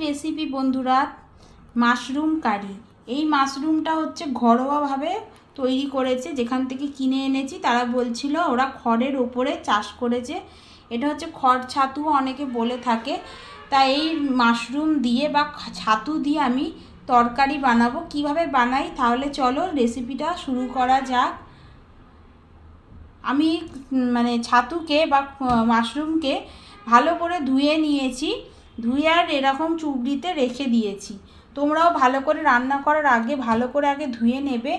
Recipe বন্ধুরা mushroom কারি এই মাশরুমটা হচ্ছে ঘরোয়াভাবে তৈরি করেছে, যেখান থেকে কিনে এনেছি। তারা বলছিল ওরা খড়ের ওপরে চাষ করেছে। এটা হচ্ছে খড় ছাতু, অনেকে বলে থাকে। তাই এই মাশরুম দিয়ে বা ছাতু দিয়ে আমি তরকারি বানাবো। কীভাবে বানাই? তাহলে চলো রেসিপিটা শুরু করা যাক। আমি মানে ছাতুকে বা মাশরুমকে ভালো করে ধুয়ে নিয়েছি। ধুয়ে আর এরকম চুবড়িতে রেখে দিয়েছি। তোমরাও ভালো করে রান্না করার আগে, ভালো করে আগে ধুয়ে নেবে,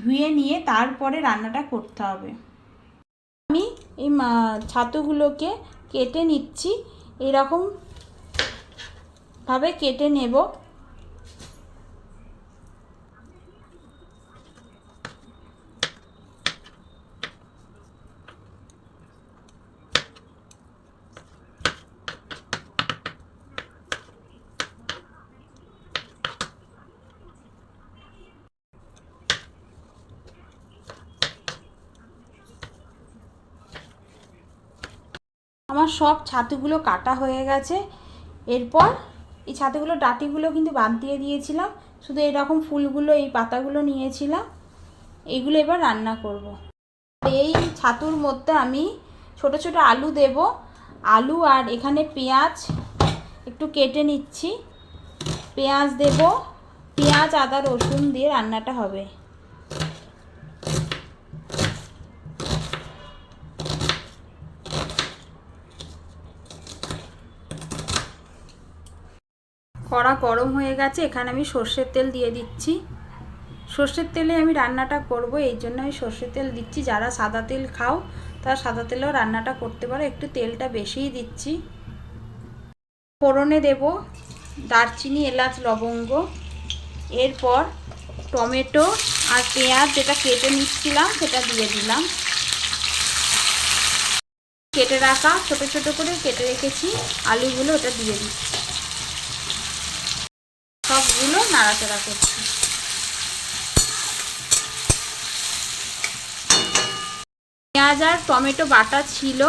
ধুয়ে নিয়ে তারপরে রান্নাটা করতে হবে। আমি এই ছাতুগুলোকে কেটে নিচ্ছি। এরকম ভাবে কেটে নেব। আমার সব ছাতুগুলো কাটা হয়ে গেছে। এরপর এই ছাতুগুলো, ডাটিগুলো কিন্তু বাদ দিয়ে দিয়েছিলাম। শুধু এরকম ফুলগুলো, এই পাতাগুলো নিয়েছিলাম। এগুলো এবার রান্না করব। এই ছাতুর মধ্যে আমি ছোট ছোট আলু দেব। আলু আর এখানে পেঁয়াজ একটু কেটে নিচ্ছি। পেঁয়াজ দেব। পেঁয়াজ, আদা, রসুন দিয়ে রান্নাটা হবে। কড়া গরম হয়ে গেছে, এখানে আমি সর্ষের তেল দিয়ে দিচ্ছি। সর্ষের তেলে আমি রান্নাটা করব, এই জন্য আমি সর্ষের তেল দিচ্ছি। যারা সাদা তেল খাও, তারা সাদা তেলেও রান্নাটা করতে পারো। একটু তেলটা বেশিই দিচ্ছি। ফোড়নে দেব দারচিনি, এলাচ, লবঙ্গ। এরপর টমেটো আর পেঁয়াজ, যেটা কেটে নিচ্ছিলাম, সেটা দিয়ে দিলাম। কেটে রাখা, ছোট ছোট করে কেটে রেখেছি। আলুগুলো ওটা দিয়ে দিচ্ছি। সবগুলো নাড়াচাড়া করছি। পেঁয়াজ আর টমেটো বাটা ছিল,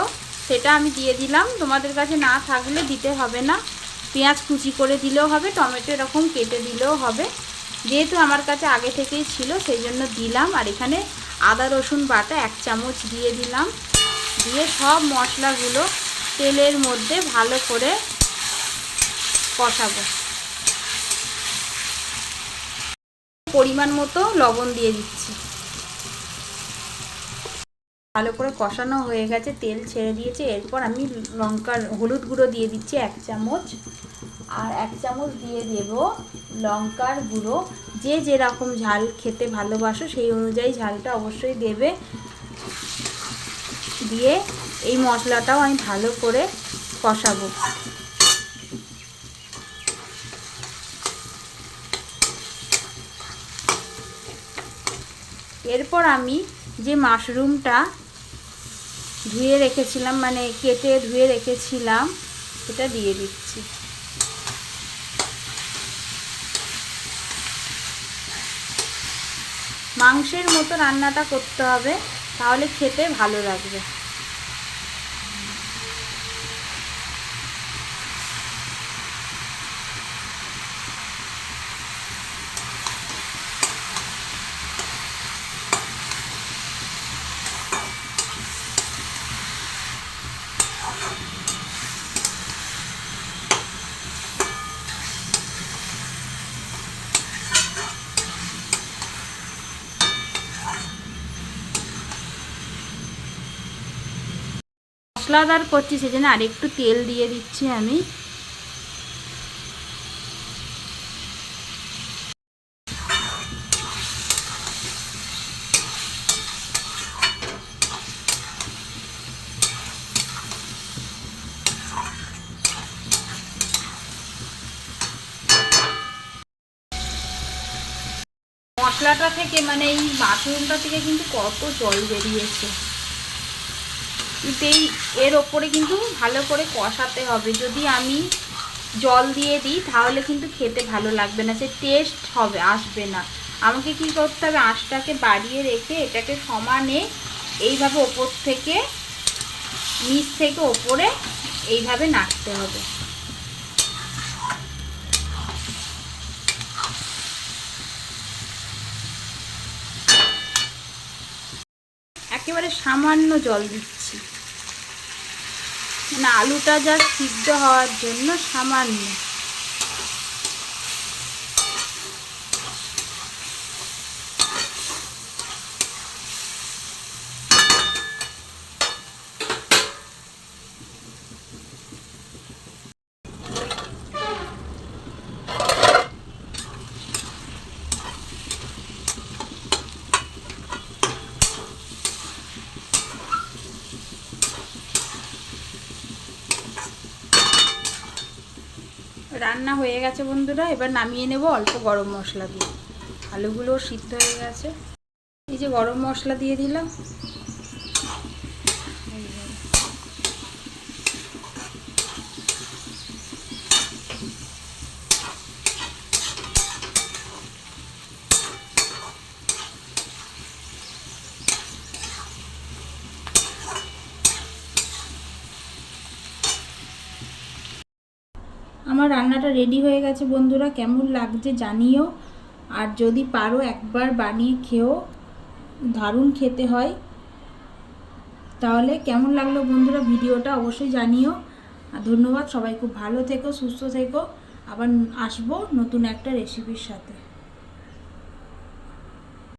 সেটা আমি দিয়ে দিলাম। তোমাদের কাছে না থাকলে দিতে হবে না। পেঁয়াজ কুচি করে দিলেও হবে, টমেটো এরকম কেটে দিলেও হবে। যেহেতু আমার কাছে আগে থেকেই ছিল, সেই জন্য দিলাম। আর এখানে আদা, রসুন বাটা এক চামচ দিয়ে দিলাম। দিয়ে সব মশলাগুলো তেলের মধ্যে ভালো করে কষাবো। পরিমাণ মতো লবণ দিয়ে দিচ্ছি। ভালো করে কষানো হয়ে গেছে, তেল ছেড়ে দিয়েছে। এরপর আমি লঙ্কার হলুদ গুঁড়ো দিয়ে দিচ্ছি এক চামচ। আর এক চামচ দিয়ে দেব লঙ্কার গুঁড়ো। যে যেরকম ঝাল খেতে ভালোবাসো, সেই অনুযায়ী ঝালটা অবশ্যই দেবে। দিয়ে এই মশলাটাও আমি ভালো করে কষাবো। এরপর আমি যে মাশরুমটা ধুয়ে রেখেছিলাম মানে কেটে ধুয়ে রেখেছিলাম এটা দিয়ে দিচ্ছি। মাংসের মতো রান্নাটা করতে হবে, তাহলে খেতে ভালো লাগবে। মশলাদার করছি, সেজন্য আরেকটু তেল দিয়ে দিচ্ছি আমি। মশলাটা থেকে মানে এই মাশরুমটা থেকে কিন্তু কত জল বেরিয়েছে। এই এর ওপরে কিন্তু ভালো করে কষাতে হবে। যদি আমি জল দিয়ে দিই, তাহলে কিন্তু খেতে ভালো লাগবে না, সে টেস্ট হবে, আসবে না। আমাকে কি করতে হবে? আঁশটাকে বাড়িয়ে রেখে এটাকে সমানে এইভাবে ওপর থেকে নিচ থেকে ওপরে এইভাবে নাড়তে হবে। একেবারে সামান্য জল দিচ্ছি। মানে আলুটা যা সিদ্ধ হওয়ার জন্য সামান্য। রান্না হয়ে গেছে বন্ধুরা, এবার নামিয়ে নেব অল্প গরম মশলা দিয়ে। আলুগুলো সিদ্ধ হয়ে গেছে। এই যে গরম মশলা দিয়ে দিলাম। আমার রান্নাটা রেডি হয়ে গেছে বন্ধুরা, কেমন লাগছে জানিও। আর যদি পারো একবার বানিয়ে খেও, দারুণ খেতে হয়। তাহলে কেমন লাগল বন্ধুরা ভিডিওটা অবশ্যই জানিও। আর ধন্যবাদ, সবাই খুব ভালো থেকো, সুস্থ থেকো। আবার আসব নতুন একটা রেসিপির সাথে।